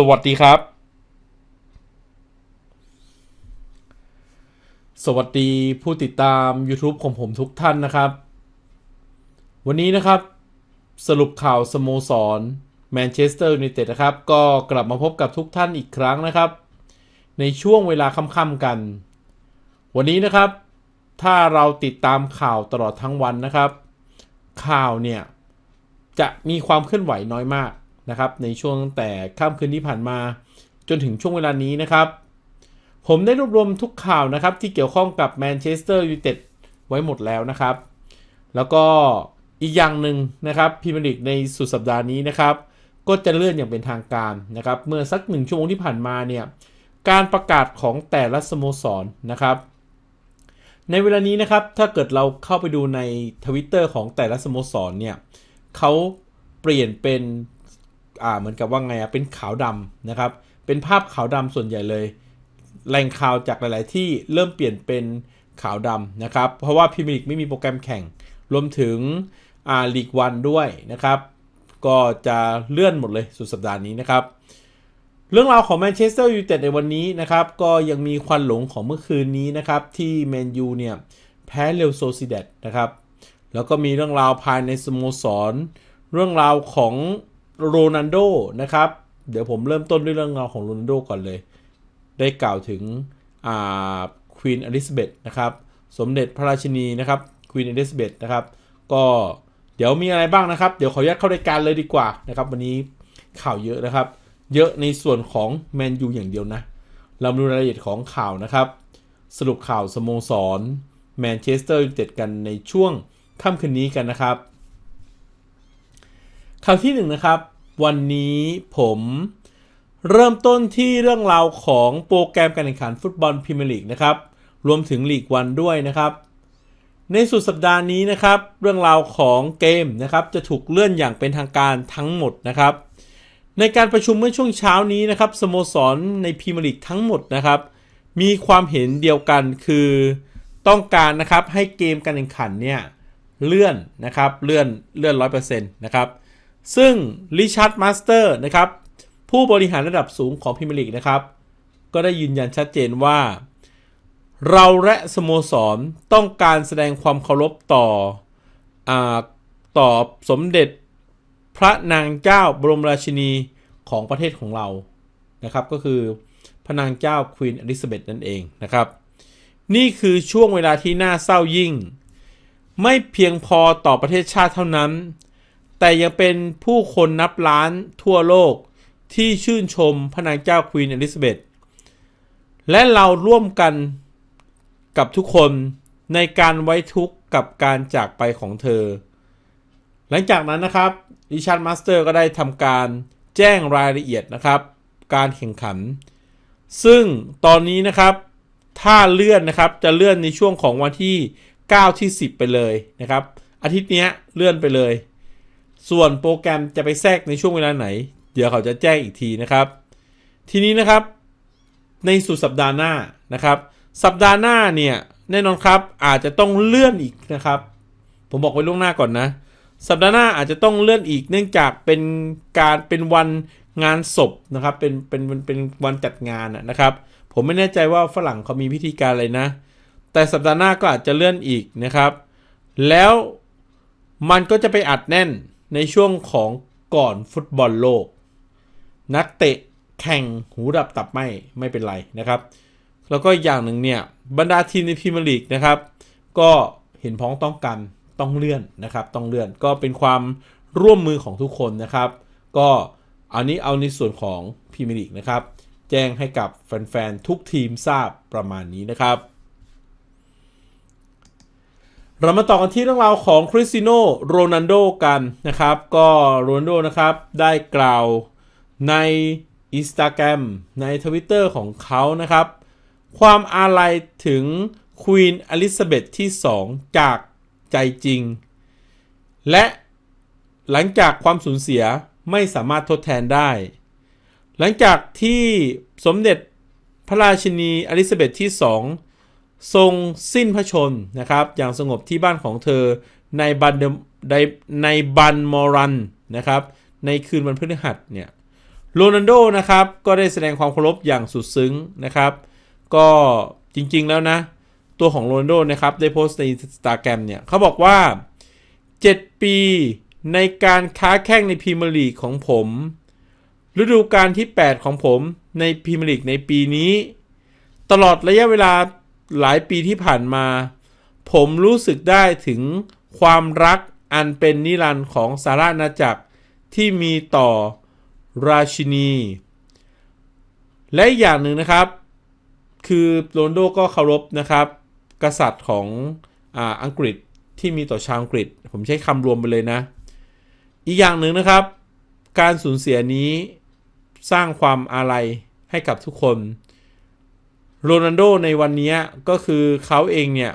สวัสดีครับ สวัสดีผู้ติดตาม YouTube ของผมทุกท่านนะครับ วันนี้นะครับ สรุปข่าวสโมสรแมนเชสเตอร์ยูไนเต็ดนะครับ ก็กลับมาพบกับทุกท่านอีกครั้งนะครับ ในช่วงเวลาค่ำๆกัน วันนี้นะครับ ถ้าเราติดตามข่าวตลอดทั้งวันนะครับ ข่าวเนี่ย จะมีความเคลื่อนไหวน้อยมาก นะครับในช่วงแต่ค่ำคืนที่ผ่านมา จนถึงช่วงเวลานี้นะครับ ผมได้รวบรวมทุกข่าวนะครับที่เกี่ยวข้องกับแมนเชสเตอร์ยูไนเต็ดไว้หมดแล้วนะครับ แล้วก็อีกอย่างหนึ่งนะครับพรีเมียร์ลีกในสุดสัปดาห์นี้นะครับ ก็จะเลื่อนอย่างเป็นทางการนะครับ เมื่อสักหนึ่งชั่วโมงที่ผ่านมาเนี่ยการประกาศของแต่ละสโมสรนะครับ ในเวลานี้นะครับถ้าเกิดเราเข้าไปดูในทวิตเตอร์ของแต่ละสโมสรเนี่ยเขาเปลี่ยนเป็น อ่าเหมือนกับว่าไงอะเป็นขาวดำนะครับ เป็นภาพขาวดำส่วนใหญ่เลยแหล่งข่าวจากหลาย ๆ ที่เริ่มเปลี่ยนเป็นขาวดำนะครับ เพราะว่าพรีเมียร์ลีกไม่มีโปรแกรมแข่ง รวมถึงอ่าลีกวันด้วยนะครับ ก็จะเลื่อนหมดเลยสุดสัปดาห์นี้นะครับ เรื่องราวของแมนเชสเตอร์ยูไนเต็ดในวันนี้นะครับ ก็ยังมีควันหลงของเมื่อคืนนี้นะครับ ที่แมนยูเนี่ยแพ้เรลโซซิเดตนะครับ แล้วก็มีเรื่องราวภายในสโมสร เรื่องราวของ โรนัลโดนะครับ เดี๋ยวผมเริ่มต้นด้วยเรื่องราวของโรนัลโดก่อนเลย ได้กล่าวถึงควีนอลิซาเบธนะครับ สมเด็จพระราชินีนะครับควีนอลิซาเบธนะครับ ก็เดี๋ยวมีอะไรบ้างนะครับ เดี๋ยวขออนุญาตเข้ารายการเลยดีกว่านะครับ วันนี้ข่าวเยอะนะครับ เยอะในส่วนของแมนยูอย่างเดียวนะ เรามาดูรายละเอียดของข่าวนะครับ สรุปข่าวสโมสรแมนเชสเตอร์ยูไนเต็ดกันในช่วงค่ำคืนนี้กันนะครับ ข่าวที่หนึ่งนะครับ วันนี้ผมเริ่มต้นที่เรื่องราวของโปรแกรมการแข่งขันฟุตบอลพรีเมียร์ลีกนะครับรวมถึงลีกวันด้วยนะครับ ในสุดสัปดาห์นี้นะครับ เรื่องราวของเกมนะครับ จะถูกเลื่อนอย่างเป็นทางการทั้งหมดนะครับ ในการประชุมเมื่อช่วงเช้านี้นะครับสโมสรในพรีเมียร์ลีกทั้งหมดนะครับ มีความเห็นเดียวกันคือต้องการนะครับให้เกมการแข่งขันเนี่ยเลื่อนนะครับเลื่อนเลื่อนร้อยเปอร์เซ็นต์นะครับ ซึ่งริชาร์ดมาสเตอร์นะครับผู้บริหารระดับสูงของพรีเมียร์ลีกนะครับ ก็ได้ยืนยันชัดเจนว่า เราและสโมสรต้องการแสดงความเคารพต่ออต่อสมเด็จพระนางเจ้าบรมราชินีของประเทศของเรานะครับ ก็คือพระนางเจ้าควีนอลิซาเบธนั่นเองนะครับ นี่คือช่วงเวลาที่น่าเศร้ายิ่ง ไม่เพียงพอต่อประเทศชาติเท่านั้น แต่ยังเป็นผู้คนนับล้านทั่วโลกที่ชื่นชมพระนางเจ้าควีนอลิซาเบธและเราร่วมกันกับทุกคนในการไว้ทุกข์กับการจากไปของเธอ หลังจากนั้นนะครับริชาร์ดมาสเตอร์ก็ได้ทำการแจ้งรายละเอียดนะครับ การแข่งขัน ซึ่งตอนนี้นะครับ ถ้าเลื่อนนะครับจะเลื่อนในช่วงของวันที่ 9 ที่ 10 ไปเลยนะครับ อาทิตย์นี้เลื่อนไปเลย ส่วนโปรแกรมจะไปแทรกในช่วงเวลาไหน เดี๋ยวเขาจะแจ้งอีกทีนะครับ ทีนี้นะครับ ในสุดสัปดาห์หน้านะครับ สัปดาห์หน้าเนี่ยแน่นอนครับอาจจะต้องเลื่อนอีกนะครับ ผมบอกไว้ล่วงหน้าก่อนนะ สัปดาห์หน้าอาจจะต้องเลื่อนอีก เนื่องจากเป็นการเป็นวันงานศพนะครับ เป็นเป็นเป็นวันจัดงานนะครับ ผมไม่แน่ใจว่าฝรั่งเขามีพิธีการอะไรนะ แต่สัปดาห์หน้าก็อาจจะเลื่อนอีกนะครับ แล้วมันก็จะไปอัดแน่น ในช่วงของก่อนฟุตบอลโลก นักเตะแข่งหูดับตับไหมไม่เป็นไรนะครับ แล้วก็อย่างหนึ่งเนี่ยบรรดาทีมในพรีเมียร์ลีกนะครับ ก็เห็นพ้องต้องกันต้องเลื่อนนะครับ ต้องเลื่อนก็เป็นความร่วมมือของทุกคนนะครับ ก็อันนี้เอาในส่วนของพรีเมียร์ลีกนะครับ แจ้งให้กับแฟนๆทุกทีมทราบประมาณนี้นะครับ เรามาต่อกันที่เรื่องราวของคริสติโนโรนัลโดกันนะครับ ก็โรนัลโดนะครับได้กล่าวใน Instagram ใน Twitter ของเขานะครับ ความอาลัยถึงควีนอลิซาเบธที่ 2 จากใจจริง และหลังจากความสูญเสียไม่สามารถทดแทนได้ หลังจากที่สมเด็จพระราชินีอลิซาเบธที่ 2 ทรงสิ้นพระชนนะครับ อย่างสงบที่บ้านของเธอในบันในในบันมอรันนะครับ ในคืนวันพฤหัสเนี่ยโรนัลโดนะครับ ก็ได้แสดงความเคารพอย่างสุดซึ้งนะครับ ก็จริงๆแล้วนะ ตัวของโรนัลโดนะครับ ได้โพสต์ในอินสตาแกรมเนี่ยเขาบอกว่า 7 ปีในการค้าแข่งในพรีเมียร์ลีกของผม ฤดูกาลที่ 8 ของผมในพรีเมียร์ลีกในปีนี้ ตลอดระยะเวลา หลายปีที่ผ่านมา ผมรู้สึกได้ถึงความรักอันเป็นนิรันดร์ของสารานาจักรที่มีต่อราชินี และอีกอย่างหนึ่งนะครับ คือโรนโดก็เคารพนะครับ กษัตริย์ของออังกฤษที่มีต่อชาวอังกฤษ ผมใช้คำรวมไปเลยนะ อีกอย่างหนึ่งนะครับ การสูญเสียนี้สร้างความอาลัยให้กับทุกคน โรนัลโดในวันนี้ก็คือเขาเองเนี่ย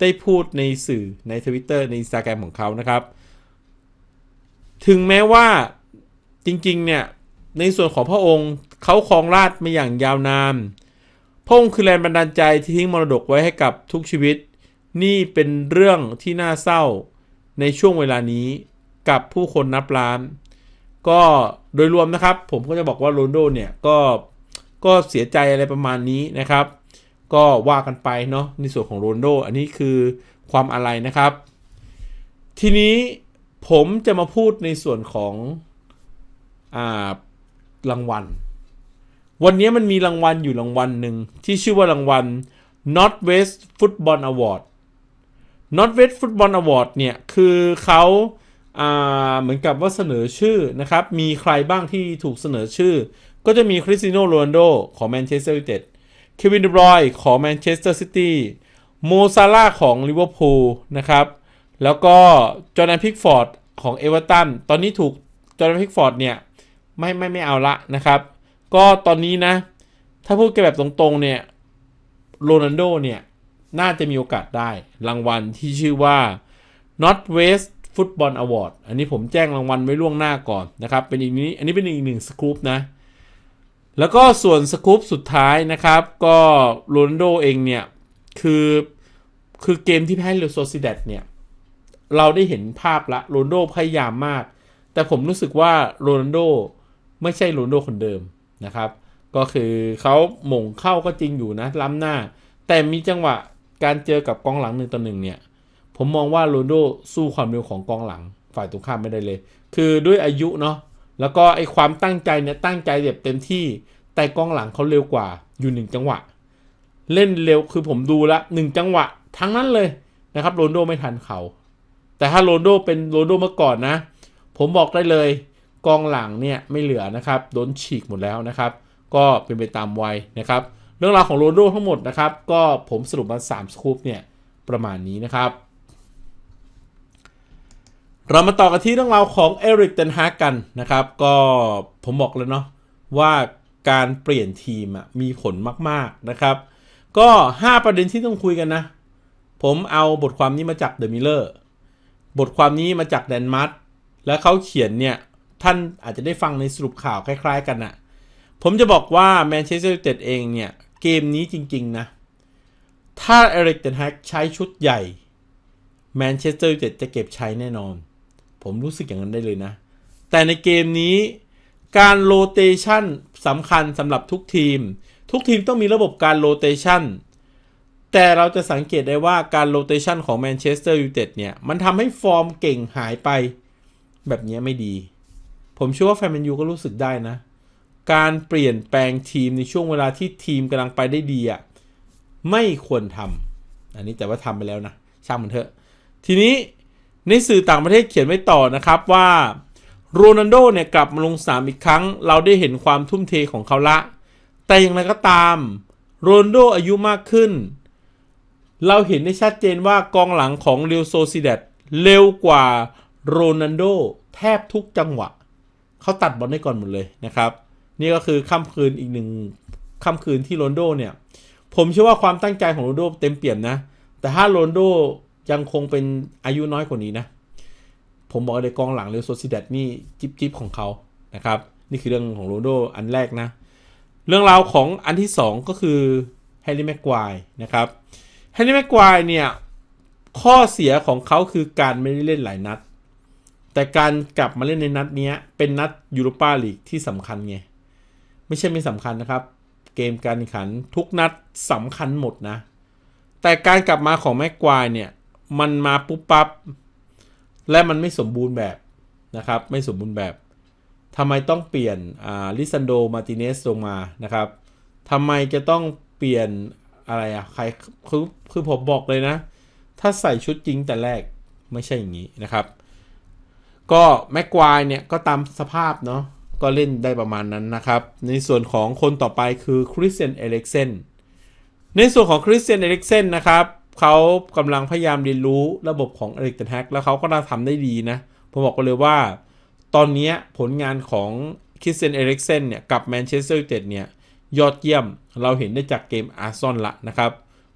ได้พูดในสื่อใน Twitter ใน Instagram ของเขานะครับ ถึงแม้ว่าจริงๆ เนี่ย ในส่วนของพระองค์เขาครองราชมาอย่างยาวนานพระองค์คือแรงบันดาลใจที่ทิ้งมรดกไว้ให้กับทุกชีวิต นี่เป็นเรื่องที่น่าเศร้าในช่วงเวลานี้กับผู้คนนับล้าน ก็โดยรวมนะครับ ผมก็จะบอกว่าโรนโดเนี่ยก็ ก็เสียใจอะไรประมาณนี้นะครับ ก็ว่ากันไปเนาะในส่วนของโรนโด อันนี้คือความอะไรนะครับ ทีนี้ผมจะมาพูดในส่วนของอ่ารางวัล วันนี้มันมีรางวัลอยู่รางวัลหนึ่งที่ชื่อว่ารางวัล Northwest Football Award Northwest Football Award เนี่ยคือเขาอ่าเหมือนกับว่าเสนอชื่อนะครับ มีใครบ้างที่ถูกเสนอชื่อ ก็จะมีคริสติโนโรนัลโดของแมนเชสเตอร์ยูไนเต็ดเควินเดบรอยของแมนเชสเตอร์ซิตี้โมซาร่าของลิเวอร์พูลนะครับ แล้วก็จอร์แดนพิกฟอร์ดของเอเวอร์ตันตอนนี้ถูกจอร์แดนพิกฟอร์ดเนี่ย ไม่ไม่ไม่เอาละนะครับ ก็ตอนนี้นะ ถ้าพูดกันแบบตรงๆเนี่ยโรนัลโดเนี่ย น่าจะมีโอกาสได้รางวัลที่ชื่อว่า Northwest Football Award อันนี้ผมแจ้งรางวัลไว้ล่วงหน้าก่อนนะครับ เป็นอีกนี้ อันนี้เป็นอีกหนึ่งสกู๊ปนะ แล้วก็ส่วนสกู๊ปสุดท้ายนะครับ ก็โรนโดเองเนี่ยคือคือเกมที่แพ้เรอัลโซซิเดตเนี่ยเราได้เห็นภาพละโรนโดพยายามมาก แต่ผมรู้สึกว่าโรนโดไม่ใช่โรนโดคนเดิมนะครับ ก็คือเขาหม่งเข้าก็จริงอยู่นะ ล้ำหน้า แต่มีจังหวะการเจอกับกองหลังหนึ่งต่อหนึ่งเนี่ย ผมมองว่าโรนโดสู้ความเร็วของกองหลังฝ่ายตรงข้ามไม่ได้เลย คือด้วยอายุเนาะ แล้วก็ไอความตั้งใจเนี่ยตั้งใจแบบเต็มที่ แต่กองหลังเขาเร็วกว่าอยู่หนึ่งจังหวะ เล่นเร็วคือผมดูละหนึ่งจังหวะ ทั้งนั้นเลยนะครับโรนโดไม่ทันเขา แต่ถ้าโรนโดเป็นโรนโดเมื่อก่อนนะ ผมบอกได้เลย กองหลังเนี่ยไม่เหลือนะครับโดนฉีกหมดแล้วนะครับ ก็เป็นไปตามวัยนะครับ เรื่องราวของโรนโดทั้งหมดนะครับ ก็ผมสรุปมา3สกู๊ปเนี่ยประมาณนี้นะครับ เรามาต่อกันที่เรื่องราวของเอริกเทนฮากกันนะครับ ก็ผมบอกเลยเนาะว่าการเปลี่ยนทีมมีผลมาก ๆ นะครับ ก็ 5 ประเด็นที่ต้องคุยกันนะ ผมเอาบทความนี้มาจากเดอะมิลเลอร์บทความนี้มาจากแดนมาร์แล้วเขาเขียนเนี่ย ท่านอาจจะได้ฟังในสรุปข่าวคล้าย ๆ กันนะผมจะบอกว่าแมนเชสเตอร์ยูไนเต็ดเองเนี่ย เกมนี้จริง ๆ นะ ถ้าเอริกเทนฮากใช้ชุดใหญ่แมนเชสเตอร์ยูไนเต็ดจะเก็บใช้แน่นอน ผมรู้สึกอย่างนั้นได้เลยนะ แต่ในเกมนี้การโรเตชันสำคัญสำหรับทุกทีม ทุกทีมต้องมีระบบการโรเตชันแต่เราจะสังเกตได้ว่าการโรเตชันของแมนเชสเตอร์ยูไนเต็ดเนี่ย มันทำให้ฟอร์มเก่งหายไป แบบนี้ไม่ดี ผมเชื่อว่าแฟนแมนยูก็รู้สึกได้นะ การเปลี่ยนแปลงทีมในช่วงเวลาที่ทีมกำลังไปได้ดีอะไม่ควรทำอันนี้แต่ว่าทำไปแล้วนะช่างมันเถอะ ทีนี้ ในสื่อต่างประเทศเขียนไว้ต่อนะครับว่าโรนัลโดเนี่ยกลับมาลงสนามอีกครั้ง เราได้เห็นความทุ่มเทของเขาละ แต่อย่างไรก็ตามโรนัลโดอายุมากขึ้น เราเห็นได้ชัดเจนว่ากองหลังของเรอัลโซซิเดตเร็วกว่าโรนัลโดแทบทุกจังหวะ เขาตัดบอลได้ก่อนหมดเลยนะครับ นี่ก็คือค่ำคืนอีกหนึ่งค่ำคืนที่โรนโดเนี่ย ผมเชื่อว่าความตั้งใจของโรนโดเต็มเปี่ยมนะ แต่ถ้าโรนโด ยังคงเป็นอายุน้อยกว่านี้นะ ผมบอกเลยกองหลังเรอัลโซซิเดตนี่จิบจิบของเขานะครับ นี่คือเรื่องของโรนโดอันแรกนะ เรื่องราวของอันที่ 2 ก็คือแฮร์รี่แม็กควายนะครับแฮร์รี่แม็กควายเนี่ย ข้อเสียของเขาคือการไม่ได้เล่นหลายนัด แต่การกลับมาเล่นในนัดนี้เป็นนัดยูโรปาลีกที่สำคัญไง ไม่ใช่ไม่สำคัญนะครับ เกมการแข่งขันทุกนัดสำคัญหมดนะ แต่การกลับมาของแม็กควายเนี่ย มันมาปุ๊บปับ๊บและมันไม่สมบูรณ์แบบนะครับ ไม่สมบูรณ์แบบทำไมต้องเปลี่ยนลิซันโดมาติเนสลงมานะครับทำไมจะต้องเปลี่ยนอะไรอะใครคือคือผมบอกเลยนะ ถ้าใส่ชุดจริงแต่แรกไม่ใช่อย่างนี้นะครับ ก็แม็กควายเนี่ยก็ตามสภาพเนาะก็เล่นได้ประมาณนั้นนะครับ ในส่วนของคนต่อไปคือคริสเตียนเอเล็กเซนในส่วนของคริสเตียนเอเล็กเซนนะครับ เขากำลังพยายามเรียนรู้ระบบของเอริกเทนแฮกแล้วเขาก็น่าทำได้ดีนะ ผมบอกกันเลยว่า ตอนนี้ผลงานของคริสเตียนเอริกเซนเนี่ยกับแมนเชสเตอร์ยูไนเต็ดเนี่ยยอดเยี่ยมเราเห็นได้จากเกมอาร์ซอนละนะครับ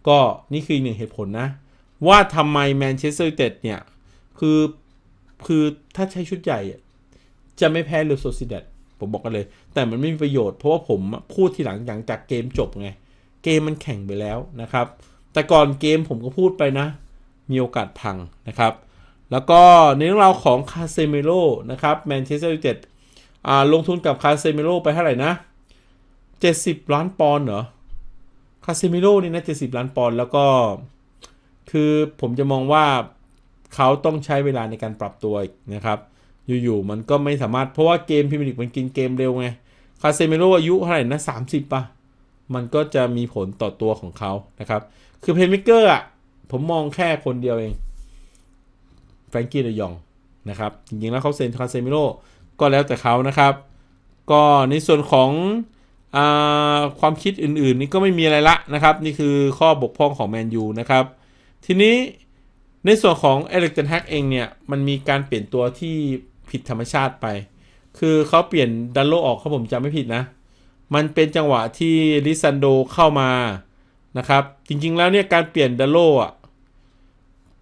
ก็นี่คือหนึ่งเหตุผลนะ ว่าทำไมแมนเชสเตอร์ยูไนเต็ดเนี่ย คือคือถ้าใช้ชุดใหญ่ จะไม่แพ้เรอัลโซซิเดตผมบอกกันเลย แต่มันไม่มีประโยชน์เพราะว่าผมพูดทีหลังหลังจากเกมจบไง เกมมันแข่งไปแล้วนะครับ แต่ก่อนเกมผมก็พูดไปนะ มีโอกาสพังนะครับ แล้วก็ในเรื่องราวของคาเซเมโรนะครับแมนเชสเตอร์ยูไนเต็ดลงทุนกับคาเซเมโรไปเท่าไหร่นะ 70 ล้านปอนด์เหรอคาเซเมโรนี่นะ 70 ล้านปอนด์แล้วก็ คือผมจะมองว่าเขาต้องใช้เวลาในการปรับตัวนะครับ อยู่ๆมันก็ไม่สามารถเพราะว่าเกมพรีเมียร์ลีกมันกินเกมเร็วไงคาเซเมโรอายุเท่าไหร่นะ 30ป่ะ มันก็จะมีผลต่อตัวของเขานะครับ คือเพนมิเกอร์อะ ผมมองแค่คนเดียวเอง แฟรงกี้เดยองนะครับ จริงๆ แล้วเขาเซ็นคาเซมิโร่ก็แล้วแต่เขานะครับ ก็ในส่วนของอความคิดอื่นๆ นี่ก็ไม่มีอะไรละนะครับ นี่คือข้อบกพร่องของแมนยูนะครับ ทีนี้ในส่วนของเอริกเทนแฮกเองเนี่ย มันมีการเปลี่ยนตัวที่ผิดธรรมชาติไป คือเขาเปลี่ยนดันโลออกเขาผมจำไม่ผิดนะ มันเป็นจังหวะที่ลิซันโดเข้ามานะครับ จริงๆแล้วเนี่ยการเปลี่ยนดันโลอะ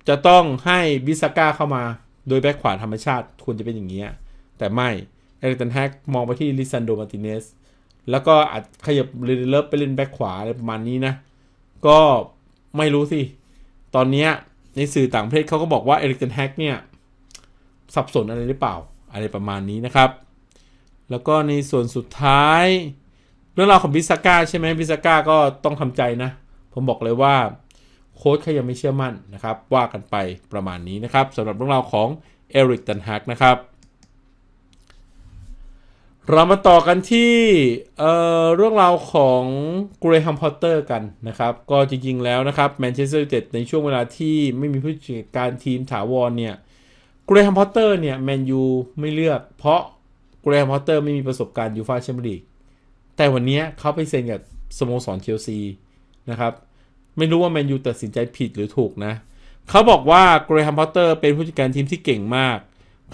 จะต้องให้บิสก้าเข้ามาโดยแบ็คขวาธรรมชาติควรจะเป็นอย่างนี้แต่ไม่เอริกเทนแฮกมองไปที่ลิซันโดมาติเนสแล้วก็อาจขยับเรเลิฟไปเล่นแบ็คขวาอะไรประมาณนี้นะ ก็ไม่รู้สิ ตอนนี้ในสื่อต่างประเทศเขาก็บอกว่าเอริกเทนแฮกเนี่ยสับสนอะไรหรือเปล่า อะไรประมาณนี้นะครับ แล้วก็ในส่วนสุดท้าย เรื่องราวของบิสก้าใช่ไหมบิสก้าก็ต้องทำใจนะ ผมบอกเลยว่าโค้ชเขายังไม่เชื่อมั่นนะครับ ว่ากันไปประมาณนี้นะครับสำหรับเรื่องราวของเอริกตันฮักนะครับ เรามาต่อกันที่เเรื่องราวของเกรแฮมพอตเตอร์กันนะครับ ก็จริงๆแล้วนะครับแมนเชสเตอร์ยูไนเต็ดในช่วงเวลาที่ไม่มีผู้จัดการทีมถาวรเนี่ยเกรแฮมพอตเตอร์เนี่ยแมนยูไม่เลือก เพราะเกรแฮมพอตเตอร์ไม่มีประสบการณ์ยูฟาแชมเปี้ยนลีก แต่วันนี้เขาไปเซ็นกับสโมสรเชลซีนะครับ ไม่รู้ว่าแมนยูตัดสินใจผิดหรือถูกนะ เขาบอกว่าเกรแฮมพอตเตอร์เป็นผู้จัดการทีมที่เก่งมาก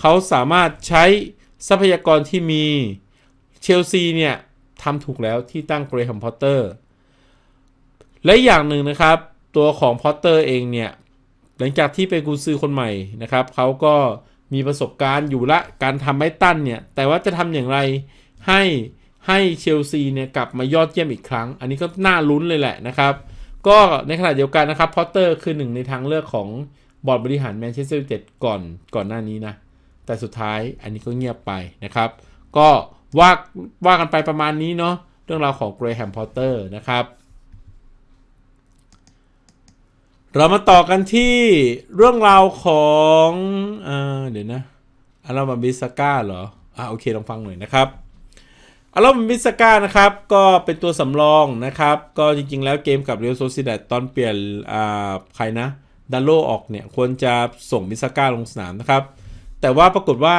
เขาสามารถใช้ทรัพยากรที่มีเชลซีเนี่ยทำถูกแล้วที่ตั้งเกรแฮมพอตเตอร์และอย่างหนึ่งนะครับ ตัวของพอตเตอร์เองเนี่ย หลังจากที่เป็นกุนซือคนใหม่นะครับ เขาก็มีประสบการณ์อยู่ละการทำไม้ตั้นเนี่ย แต่ว่าจะทำอย่างไรให้ ให้เชลซีเนี่ยกลับมายอดเยี่ยมอีกครั้ง อันนี้ก็น่าลุ้นเลยแหละนะครับ ก็ในขณะเดียวกันนะครับพอตเตอร์คือหนึ่งในทางเลือกของบอร์ดบริหารแมนเชสเตอร์ยูไนเต็ดก่อนก่อนหน้านี้นะ แต่สุดท้ายอันนี้ก็เงียบไปนะครับ ก็ว่าว่ากันไปประมาณนี้เนาะเรื่องราวของเกรแฮมพอตเตอร์นะครับ เรามาต่อกันที่เรื่องราวของอ่าเดี๋ยวนะอารามาบิสก้าเหรออ่าโอเคลองฟังหน่อยนะครับ อารมณ์มิสก้านะครับก็เป็นตัวสำรองนะครับ ก็จริงๆ แล้วเกมกับเรอัลโซซิดาดตอนเปลี่ยนอ่าใครนะดันโลออกเนี่ยควรจะส่งมิสก้าลงสนามนะครับ แต่ว่าปรากฏว่า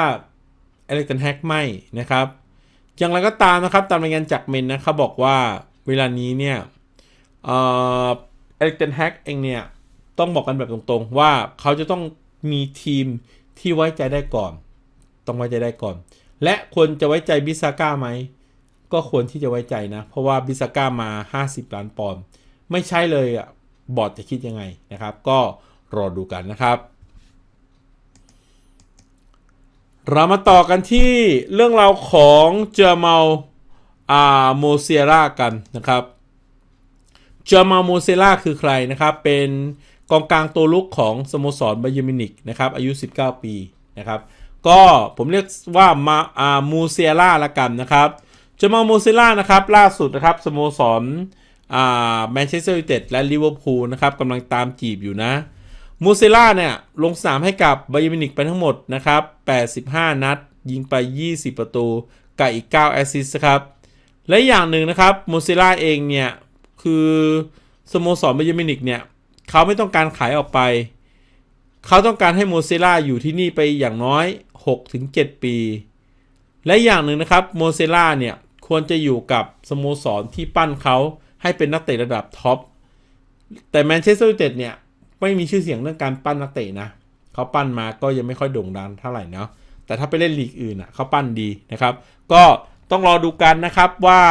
เอเล็กตันแฮกไม่นะครับ อย่างไรก็ตามนะครับ ตามรายงานจากเมนนะเขาบบอกว่าเวลานี้เนี่ยเอเอเล็กตันแฮกเองเนี่ยต้องบอกกันแบบตรงๆ ว่าเขาจะต้องมีทีมที่ไว้ใจได้ก่อน ต้องไว้ใจได้ก่อน และควรจะไว้ใจบิสก้าไหม ก็ควรที่จะไว้ใจนะ เพราะว่าบิสก้ามา 50 ล้านปอนด์ไม่ใช่เลยอะบอร์ดจะคิดยังไงนะครับ ก็รอดูกันนะครับ เรามาต่อกันที่เรื่องราวของเจอร์มาลอาโมเซียร่ากันนะครับเจอร์มาลโมเซล่าคือใครนะครับ เป็นกองกลางตัวลุกของสโมสรบาเยมินิกนะครับ อายุ 19 ปีนะครับ ก็ผมเรียกว่ามาอามูเซียร่าละกันนะครับ จมาโมซิล่านะครับ ล่าสุดนะครับสโมสรอ่าแมนเชสเตอร์ยูไนเต็ดและลิเวอร์พูลนะครับกำลังตามจีบอยู่นะโมซิล่าเนี่ย ลงสนามให้กับไบเยมินิกไปทั้งหมดนะครับ 85 นัด ยิงไป 20 ประตู กับอีก 9 แอสซิสต์ครับ และอย่างหนึ่งนะครับโมซิล่าเองเนี่ย คือสโมสรไบเยมินิกเนี่ย เขาไม่ต้องการขายออกไป เขาต้องการให้โมซิล่าอยู่ที่นี่ไปอย่างน้อย 6-7 ปี และอย่างหนึ่งนะครับโมเซล่าเนี่ย ควรจะอยู่กับสโมสรที่ปั้นเขาให้เป็นนักเตะระดับท็อป แต่แมนเชสเตอร์ยูไนเต็ดเนี่ย ไม่มีชื่อเสียงเรื่องการปั้นนักเตะนะเขาปั้นมาก็ยังไม่ค่อยโด่งดังเท่าไหร่เนาะแต่ถ้าไปเล่นลีกอื่นอะเขาปั้นดีนะครับ ก็ต้องรอดูกันนะครับว่า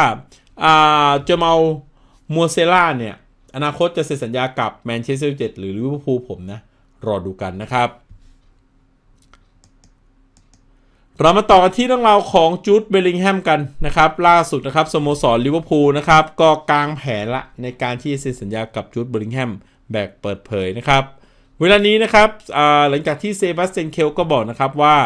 อ่าเจมามัวเซล่าเนี่ย อนาคตจะเซ็นสัญญากับแมนเชสเตอร์ยูไนเต็ดหรือลิเวอร์พูลผมนะ รอดูกันนะครับ เรามาต่อกันที่เรื่องราวของจูดเบลลิงแฮมกันนะครับ ล่าสุดนะครับสโมสรลิเวอร์พูลนะครับ ก็กางแผนละในการที่จะเซ็นสัญญากับจูดเบลลิงแฮมแบบเปิดเผยนะครับ เวลานี้นะครับหลังจากที่เซบาสเตียนเคลก็บอกนะครับว่า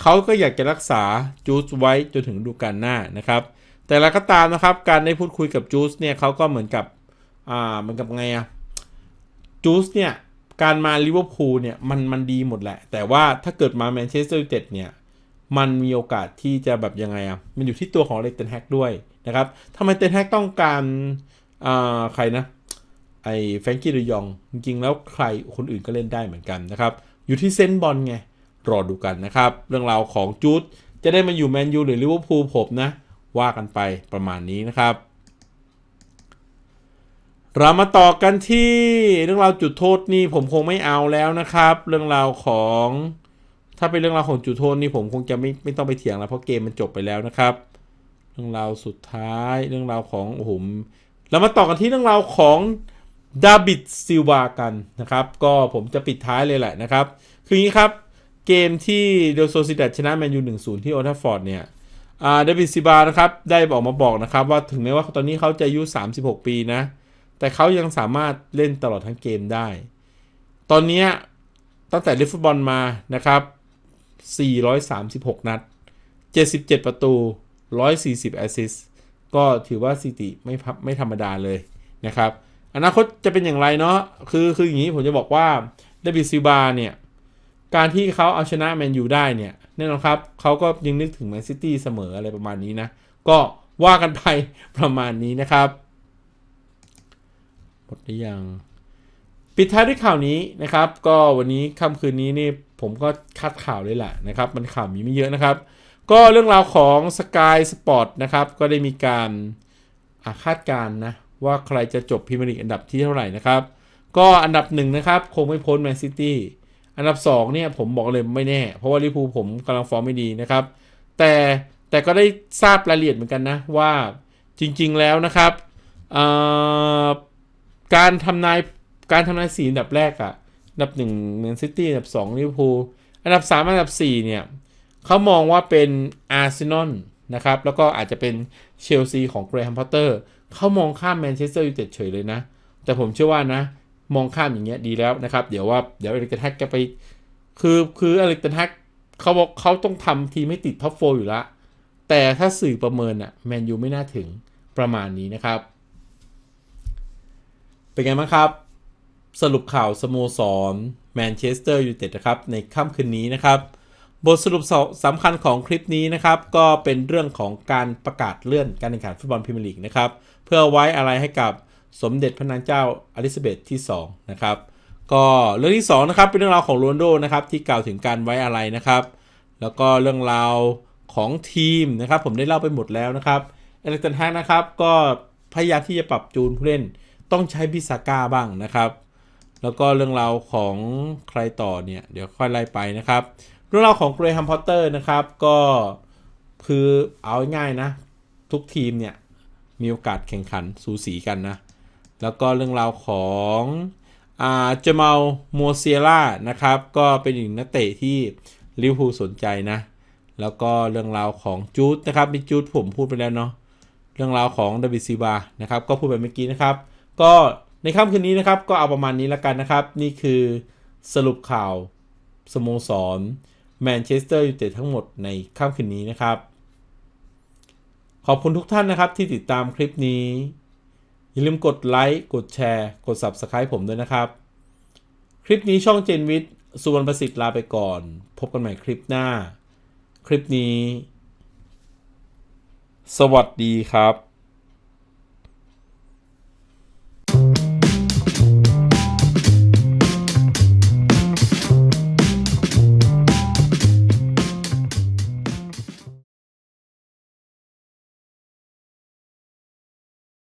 เขาก็อยากจะรักษาจูสไว้จนถึงฤดูกาลหน้านะครับ แต่ละก็ตามนะครับการได้พูดคุยกับจูสเนี่ยเขาก็เหมือนกับอ่าเหมือนกับไงอะจูสเนี่ยการมาลิเวอร์พูลเนี่ยมันมันดีหมดแหละ แต่ว่าถ้าเกิดมาแมนเชสเตอร์ยูไนเต็ดเนี่ย มันมีโอกาสที่จะแบบยังไงอะ มันอยู่ที่ตัวของเลเตนแฮกด้วยนะครับทำไมเตนแฮกต้องการอ่าใครนะ ไอ้แฟรงกี้ดยอง จริงๆ แล้วใครคนอื่นก็เล่นได้เหมือนกันนะครับ อยู่ที่เซนบอลไง รอดูกันนะครับ เรื่องราวของจูดจะได้มาอยู่แมนยูหรือลิเวอร์พูลผมนะ ว่ากันไปประมาณนี้นะครับ เรามาต่อกันที่เรื่องราวจุดโทษนี่ผมคงไม่เอาแล้วนะครับ เรื่องราวของ ถ้าเป็นเรื่องราวของจุดโทษนี่ผมคงจะไม่ไม่ต้องไปเถียงแล้วเพราะเกมมันจบไปแล้วนะครับ เรื่องราวสุดท้ายเรื่องราวของโอ้โหเรามาต่อกันที่เรื่องราวของดาบิดซิลวากันนะครับ ก็ผมจะปิดท้ายเลยแหละนะครับ คืออย่างนี้ครับ เกมที่เดลโซซิดัดชนะแมนยู1-0ที่โอทัฟฟอร์ดเนี่ยดาบิดซิลวานะครับ ได้บอกมาบอกนะครับ ว่าถึงแม้ว่าตอนนี้เขาจะอายุ 36 ปีนะ แต่เขายังสามารถเล่นตลอดทั้งเกมได้ ตอนนี้ตั้งแต่เล่นฟุตบอลมานะครับ 436 นัด 77 ประตู 140 แอสซิสก็ถือว่าสถิติไม่ไม่ธรรมดาเลยนะครับ อนาคตจะเป็นอย่างไรเนาะคือคืออย่างนี้ผมจะบอกว่าเดบิดซิบาเนี่ย การที่เขาเอาชนะแมนยูได้เนี่ยแน่นอนครับเขาก็ยังนึกถึงแมนซิตี้เสมออะไรประมาณนี้นะ ก็ว่ากันไปประมาณนี้นะครับหมดหรือยัง ปิดท้ายด้วยข่าวนี้นะครับ ก็วันนี้ค่ำคืนนี้นี่ผมก็คัดข่าวเลยแหละนะครับ มันข่าวมีไม่เยอะนะครับ ก็เรื่องราวของ Sky Sport นะครับ ก็ได้มีการคาดการณ์นะ ว่าใครจะจบพรีเมียร์ลีกอันดับที่เท่าไหร่นะครับ ก็อันดับหนึ่งนะครับ คงไม่พ้นแมนซิตี้อันดับ2เนี่ยผมบอกเลยไม่แน่ เพราะว่าลิพูผมกำลังฟอร์มไม่ดีนะครับ แต่แต่ก็ได้ทราบรายละเอียดเหมือนกันนะ ว่าจริงๆแล้วนะครับการทำนาย การทำนายสีอันดับแรกอะอันดับหนึ่งแมนซิตี้อันดับสองลิเวอร์พูลอันดับสามอันดับสี่เนี่ยเขามองว่าเป็นอาร์เซนอลนะครับแล้วก็อาจจะเป็นเชลซีของเกรแฮมพอตเตอร์เขามองข้ามแมนเชสเตอร์ยูไนเต็ดเฉยเลยนะ แต่ผมเชื่อว่านะ มองข้ามอย่างเงี้ยดีแล้วนะครับ เดี๋ยวว่าเดี๋ยวอเล็กเทนแฮกจะไป คือคืออเล็กเทนแฮกเขาบอกเขาต้องทำทีไมให้ติดท็อปโฟอยู่ละแต่ถ้าสื่อประเมินอะแมนยูไม่น่าถึงประมาณนี้นะครับ เป็นไงบ้างครับ สรุปข่าวสโมสรแมนเชสเตอร์ยูไนเต็ดนะครับในค่ำคืนนี้นะครับ บทสรุปสำคัญของคลิปนี้นะครับ ก็เป็นเรื่องของการประกาศเลื่อนการแข่งขันฟุตบอลพรีเมียร์ลีกนะครับ เพื่อไว้อะไรให้กับสมเด็จพระนางเจ้าอลิซาเบธที่ 2 นะครับ ก็เรื่องที่ 2 นะครับเป็นเรื่องราวของโรนโดนะครับที่กล่าวถึงการไว้อะไรนะครับ แล้วก็เรื่องราวของทีมนะครับ ผมได้เล่าไปหมดแล้วนะครับเอลิกตันแฮกนะครับก็พยายามที่จะปรับจูนผู้เล่นต้องใช้บิซาก้าบ้างนะครับ แล้วก็เรื่องราวของใครต่อเนี่ย เดี๋ยวค่อยไล่ไปนะครับ เรื่องราวของเกรแฮมพอตเตอร์นะครับ ก็คือเอาง่ายนะ ทุกทีมเนี่ย มีโอกาสแข่งขันสูสีกันนะ แล้วก็เรื่องราวของอ่าเจมาลโมเซียล่านะครับ ก็เป็นอีกนักเตะที่ลิเวอร์พูลสนใจนะ แล้วก็เรื่องราวของจูดนะครับมีจูดผมพูดไปแล้วเนาะเรื่องราวของดาวิดซีบานะครับ ก็พูดไปเมื่อกี้นะครับ ก็ ในค่ำคืนนี้นะครับก็เอาประมาณนี้แล้วกันนะครับ นี่คือสรุปข่าวสโมสรแมนเชสเตอร์ยูไนเต็ดทั้งหมดในค่ำคืนนี้นะครับ ขอบคุณทุกท่านนะครับที่ติดตามคลิปนี้ อย่าลืมกดไลค์กดแชร์ กด Subscribe ผมด้วยนะครับ คลิปนี้ช่องเจนวิทย์สุวรรณประสิทธิ์ลาไปก่อน พบกันใหม่คลิปหน้า คลิปนี้ สวัสดีครับ